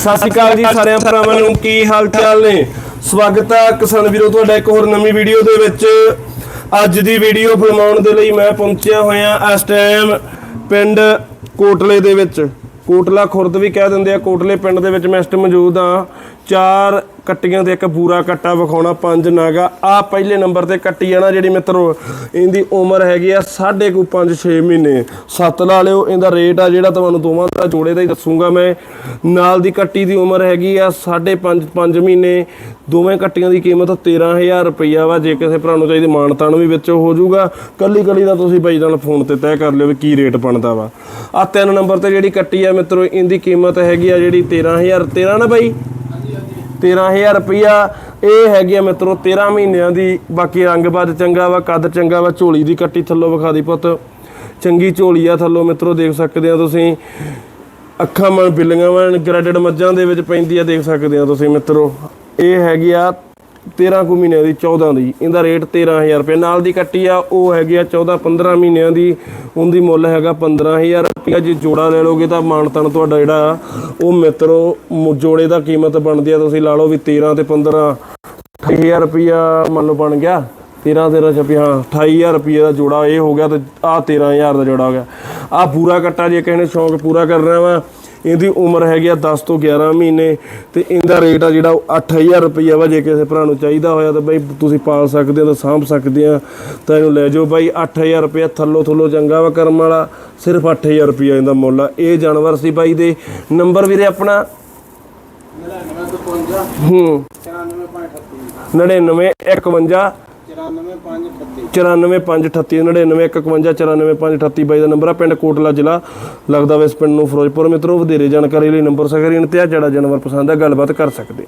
ਸਤਿ ਸ਼੍ਰੀ ਅਕਾਲ ਜੀ ਸਾਰਿਆਂ ਭਰਾਵਾਂ ਨੂੰ। ਕੀ ਹਾਲ ਚਾਲ ਨੇ? ਸਵਾਗਤ ਹੈ ਕਿਸਾਨ ਵੀਰੋ, ਤੁਹਾਡਾ ਇੱਕ ਹੋਰ ਨਵੀਂ ਵੀਡੀਓ ਦੇ ਵਿੱਚ। ਅੱਜ ਦੀ ਵੀਡੀਓ ਫਿਲਮਾਉਣ ਦੇ ਲਈ ਮੈਂ ਪਹੁੰਚਿਆ ਹੋਇਆ ਇਸ ਟਾਈਮ ਪਿੰਡ ਕੋਟਲੇ ਦੇ ਵਿੱਚ। ਕੋਟਲਾ ਖੁਰਦ ਵੀ ਕਹਿ ਦਿੰਦੇ ਆ, ਕੋਟਲੇ ਪਿੰਡ ਦੇ ਵਿੱਚ ਮੈਂ ਇਸ ਟਾਈਮ ਮੌਜੂਦ ਆ ਚਾਰ ਕੱਟੀਆਂ ਤੇ ਇੱਕ ਪੂਰਾ ਕੱਟਾ ਵਿਖਾਉਣਾ ਪੰਜ ਨਾਗਾ। ਆ ਪਹਿਲੇ ਨੰਬਰ ਤੇ ਕੱਟੀ ਆ ਨਾ ਜਿਹੜੀ ਮਿੱਤਰੋ, ਇਹਦੀ ਉਮਰ ਹੈਗੀ ਆ ਸਾਢੇ ਕੋ 5-6 ਮਹੀਨੇ। ਸੱਤ ਲਾ ਲਿਓ, ਇਹਦਾ ਰੇਟ ਆ ਜਿਹੜਾ ਤੁਹਾਨੂੰ ਦੋਵਾਂ ਦਾ ਜੋੜੇ ਦਾ ਹੀ ਦੱਸੂਗਾ ਮੈਂ। ਨਾਲ ਦੀ ਕੱਟੀ ਦੀ ਉਮਰ ਹੈਗੀ ਆ ਸਾਢੇ 5 5 ਮਹੀਨੇ। ਦੋਵੇਂ ਕੱਟੀਆਂ ਦੀ ਕੀਮਤ 13000 ਰੁਪਈਆ ਵਾ, ਜੇ ਕਿਸੇ ਭਰਾ ਨੂੰ ਚਾਹੀਦੀ ਮਾਨਤਾਨ ਵੀ ਵਿੱਚ ਹੋ ਜਾਊਗਾ। ਕੱਲੀ ਕੱਲੀ ਦਾ ਤੁਸੀਂ ਬਾਈ ਨਾਲ ਫੋਨ ਤੇ ਤੈਅ ਕਰ ਲਿਓ ਵੀ ਕੀ ਰੇਟ ਬਣਦਾ ਵਾ। ਆ ਤਿੰਨ ਨੰਬਰ ਤੇ ਜਿਹੜੀ ਕੱਟੀ ਆ ਮਿੱਤਰੋ, ਇਹਦੀ ਕੀਮਤ ਹੈਗੀ ਆ ਜਿਹੜੀ 13000 13 ਨਾ ਬਾਈ? 13000 ਰੁਪਇਆ ਇਹ ਹੈਗੀ ਆ ਮਿੱਤਰੋ 13 ਮਹੀਨਿਆਂ ਦੀ। ਬਾਕੀ ਰੰਗ ਬਾਦ ਚੰਗਾ ਵਾ, ਕੱਦ ਚੰਗਾ ਵਾ, ਝੋਲੀ ਦੀ ਕੱਟੀ ਥੱਲੋਂ ਵਿਖਾ ਦੀ ਪੁੱਤ। ਚੰਗੀ ਝੋਲੀ ਆ ਥੱਲੋਂ ਮਿੱਤਰੋ, ਦੇਖ ਸਕਦੇ ਆ ਤੁਸੀਂ। ਅੱਖਾਂ ਮਨ ਬਿੱਲੀਆਂ ਮਨ ਗ੍ਰੈਡਡ ਮੱਝਾਂ ਦੇ ਵਿੱਚ ਪੈਂਦੀ ਆ, ਦੇਖ ਸਕਦੇ ਆ ਤੁਸੀਂ ਮਿੱਤਰੋ। ਇਹ ਹੈਗੀ ਆ 13 ਕੁ ਮਹੀਨਿਆਂ ਦੀ 14 ਦੀ। ਇਹਦਾ ਰੇਟ 13000 ਰੁਪਏ। ਨਾਲ ਦੀ ਕੱਟੀ ਆ, ਉਹ ਹੈਗੀ ਆ 14 15 ਮਹੀਨਿਆਂ ਦੀ। ਉਹਦੀ ਮੁੱਲ ਹੈਗਾ 15000 ਰੁਪਏ। ਜੇ ਜੋੜਾ ਲੈ ਲੋਗੇ ਤਾਂ ਮਾਨਤਨ ਤੁਹਾਡਾ ਜਿਹੜਾ ਉਹ ਮਿੱਤਰੋ, ਮੁ- ਜੋੜੇ ਦਾ ਕੀਮਤ ਬਣਦੀ ਆ, ਤੁਸੀਂ ਲਾ ਲਓ ਵੀ 13 ਤੇ 15 28000 ਰੁਪਿਆ ਮੰਨ ਲਓ ਬਣ ਗਿਆ। 13 13 ਛੱਪੀ, ਹਾਂ 28000 ਰੁਪਏ ਦਾ ਜੋੜਾ ਇਹ ਹੋ ਗਿਆ ਤੇ ਆ 13000 ਦਾ ਜੋੜਾ ਹੋ ਗਿਆ। ਆ ਪੂਰਾ ਕੱਟਾ ਜੇ ਕਿਸੇ ਨੇ ਸ਼ੌਂਕ ਪੂਰਾ ਕਰਨਾ ਵਾ ਇਹਦੀ ਉਮਰ ਹੈਗੀ ਆ 10 ਤੋਂ 11 ਮਹੀਨੇ ਤੇ ਇਹਦਾ ਰੇਟ ਆ ਜਿਹੜਾ ਉਹ 8000 ਰੁਪਈਆ ਵਾ ਜੇ ਕਿਸੇ ਭਰਾ ਨੂੰ ਚਾਹੀਦਾ ਹੋਇਆ ਤਾਂ ਬਈ ਤੁਸੀਂ ਪਾਲ ਸਕਦੇ ਹੋ ਤਾਂ ਸਾਂਭ ਸਕਦੇ ਆ। ਤਾਂ ਇਹਨੂੰ ਲੈ ਜਾਓ ਬਾਈ 8000 ਰੁਪਇਆ ਥੱਲੋ ਥੱਲੋ ਚੰਗਾ ਵਾ ਕਰਮ ਵਾਲਾ ਸਿਰਫ 8000 ਰੁਪਇਆ ਇਹਦਾ ਮੁੱਲ ਆ। ਇਹ ਜਾਨਵਰ ਸੀ ਬਾਈ ਦੇ। ਨੰਬਰ ਵੀਰੇ ਆਪਣਾ? ਹੂੰ। 99 51 94538 99538 ਬਾਈ ਦਾ ਨੰਬਰ ਆ, ਪਿੰਡ ਕੋਟਲਾ ਜ਼ਿਲ੍ਹਾ। ਲੱਗਦਾ ਵੇ ਇਸ ਪਿੰਡ ਨੂੰ ਫਿਰੋਜ਼ਪੁਰ ਮਿੱਤਰੋ, ਵਧੇਰੇ ਜਾਣਕਾਰੀ ਲਈ ਨੰਬਰ ਸਕਰੀਨ ਤੇ ਆ, ਜਿਹੜਾ ਜਾਨਵਰ ਪਸੰਦ ਆ, ਗੱਲਬਾਤ ਕਰ ਸਕਦੇ